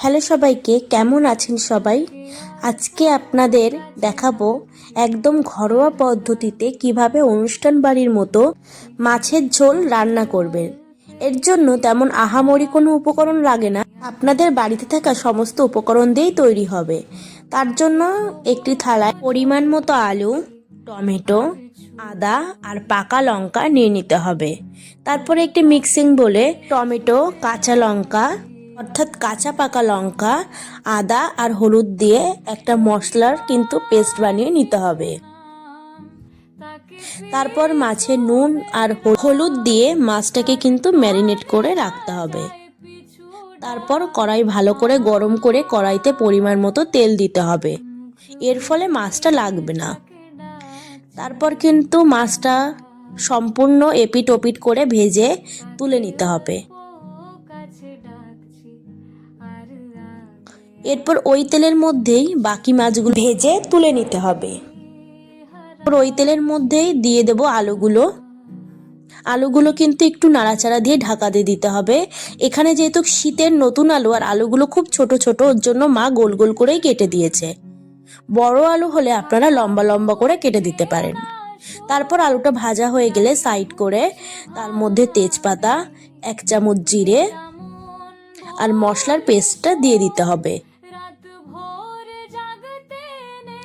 Hello সবাইকে, কেমন আছেন সবাই? আজকে আপনাদের দেখাবো একদম ঘরোয়া পদ্ধতিতে কীভাবে অনুষ্ঠান বাড়ির মতো মাছের ঝোল রান্না করবেন। এর জন্য তেমন আহামরি কোনো উপকরণ লাগে না। আপনাদের বাড়িতে থাকা সমস্ত উপকরণ দিয়েই তৈরি হবে। তার জন্য একটি থালায় পরিমাণ মতো আলু, টমেটো, আদা আর পাকা লঙ্কা নিয়ে নিতে হবে। তারপরে একটি মিক্সিং বলে টমেটো, কাঁচা লঙ্কা অর্থাৎ কাঁচা পাকা লঙ্কা, আদা আর হলুদ দিয়ে একটা মশলার কিন্তু পেস্ট বানিয়ে নিতে হবে। তারপর মাছে নুন আর হলুদ দিয়ে মাছটাকে কিন্তু ম্যারিনেট করে রাখতে হবে। তারপর কড়াই ভালো করে গরম করে কড়াইতে পরিমাণ মতো তেল দিতে হবে। এর ফলে মাছটা লাগবে না। তারপর কিন্তু মাছটা সম্পূর্ণ এপিট ওপিট করে ভেজে তুলে নিতে হবে। এরপর ওই তেলের মধ্যেই বাকি মাছগুলো ভেজে তুলে নিতে হবে। ওই তেলের মধ্যেই দিয়ে দেব আলুগুলো। আলুগুলো কিন্তু একটু নাড়াচাড়া দিয়ে ঢাকা দিয়ে দিতে হবে। এখানে যেহেতু শীতের নতুন আলু আর আলুগুলো খুব ছোট ছোট, ওর জন্য মা গোল গোল করেই কেটে দিয়েছে। বড় আলু হলে আপনারা লম্বা লম্বা করে কেটে দিতে পারেন। তারপর আলুটা ভাজা হয়ে গেলে সাইড করে তার মধ্যে তেজপাতা, এক চামচ জিরে আর মশলার পেস্টটা দিয়ে দিতে হবে।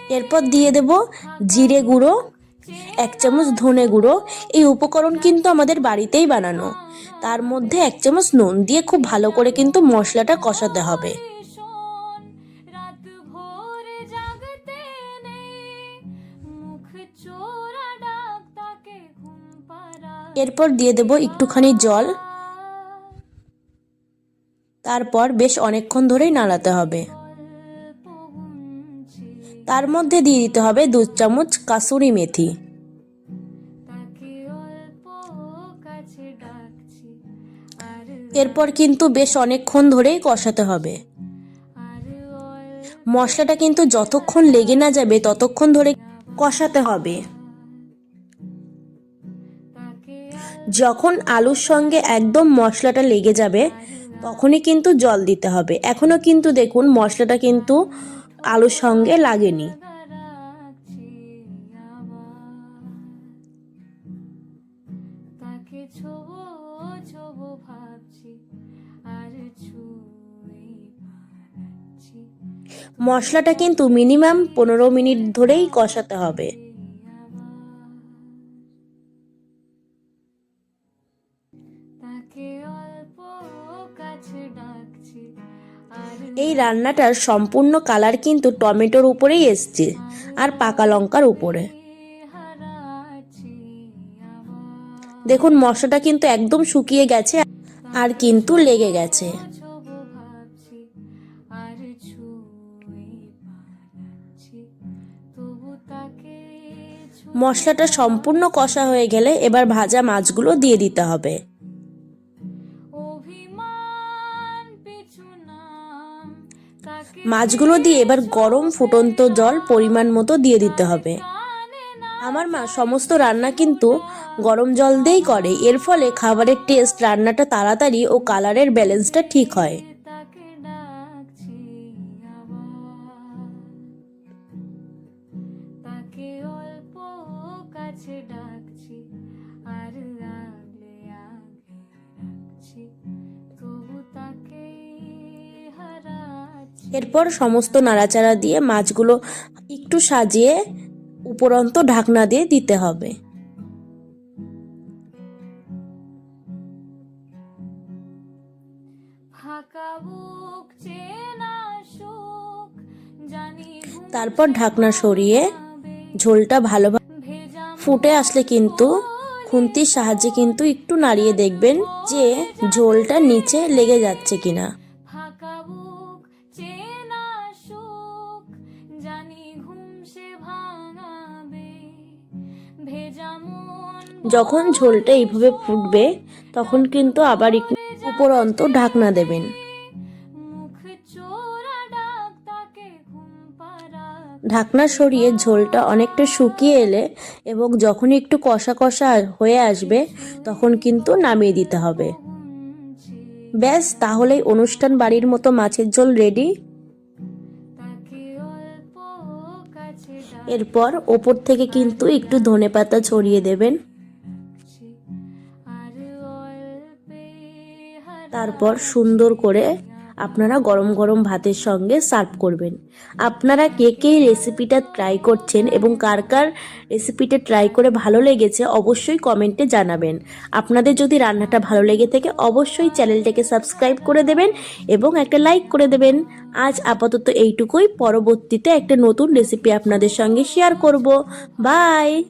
এরপর দিয়ে দেব জিরে গুঁড়ো, এক চামচ ধনে গুঁড়ো। এই উপকরণ কিন্তু আমাদের বাড়িতেই বানানো। তার মধ্যে এক চামচ নুন দিয়ে খুব ভালো করে কিন্তু মশলাটা কষাতে হবে। এরপর দিয়ে দেব একটুখানি জল। তারপর বেশ অনেকক্ষণ ধরেই নাড়াতে হবে। তার মধ্যে দিয়ে দিতে হবে দু চামচ কাসুরি মেথি। এরপর কিন্তু বেশ অনেকক্ষণ ধরেই কষাতে হবে। মশলাটা কিন্তু যতক্ষণ লেগে না যাবে ততক্ষণ ধরে কষাতে হবে। যখন আলুর সঙ্গে একদম মশলাটা লেগে যাবে তখনই কিন্তু জল দিতে হবে। এখনও কিন্তু দেখুন মশলাটা কিন্তু আলুর সঙ্গে লাগেনি। মশলাটা কিন্তু মিনিমাম পনেরো মিনিট ধরেই কষাতে হবে। এই রান্নাটার সম্পূর্ণ কালার কিন্তু টমেটোর উপরেই এসছে আর পাকা লঙ্কার উপরে। দেখুন, মশলাটা কিন্তু একদম শুকিয়ে গেছে আর কিন্তু লেগে গেছে। মশলাটা সম্পূর্ণ কষা হয়ে গেলে এবার ভাজা মাছগুলো দিয়ে দিতে হবে। মাছগুলো দিয়ে এবার গরম ফুটন্ত জল পরিমাণ মতো দিয়ে দিতে হবে। আমার মা সমস্ত রান্না কিন্তু গরম জল দিয়েই করে। এর ফলে খাবারের টেস্ট রান্নাটা তাড়াতাড়ি ও কালারের ব্যালেন্সটা ঠিক হয়। এরপর সমস্ত নাড়াচাড়া দিয়ে মাছগুলো একটু সাজিয়ে উপরন্ত ঢাকনা দিয়ে দিতে হবে। তারপর ঢাকনা সরিয়ে ঝোলটা ভালোভাবে ফুটে আসলে কিন্তু খুন্তির সাহায্যে কিন্তু একটু নাড়িয়ে দেখবেন যে ঝোলটা নিচে লেগে যাচ্ছে কিনা। যখন ঝোলটা এইভাবে ফুটবে, তখন কিন্তু আবার উপরন্ত ঢাকনা দেবেন। ঢাকনা সরিয়ে ঝোলটা অনেকটা শুকিয়ে এলে এবং যখন একটু কষা কষা হয়ে আসবে, তখন কিন্তু নামিয়ে দিতে হবে। ব্যাস, তাহলেই অনুষ্ঠান বাড়ির মতো মাছের ঝোল রেডি। এরপর ওপর থেকে কিন্তু একটু ধনেপাতা ছড়িয়ে দেবেন। তারপর সুন্দর করে আপনারা গরম গরম ভাতের সঙ্গে সার্ভ করবেন। আপনারা কে কে রেসিপিটা ট্রাই করছেন এবং কার কার রেসিপিটা ট্রাই করে ভালো লেগেছে অবশ্যই কমেন্টে জানাবেন। আপনাদের যদি রান্নাটা ভালো লেগে থাকে অবশ্যই চ্যানেলটাকে সাবস্ক্রাইব করে দেবেন এবং একটা লাইক করে দেবেন। আজ আপাতত এইটুকুই। পরবর্তীতে একটা নতুন রেসিপি আপনাদের সঙ্গে শেয়ার করব। বাই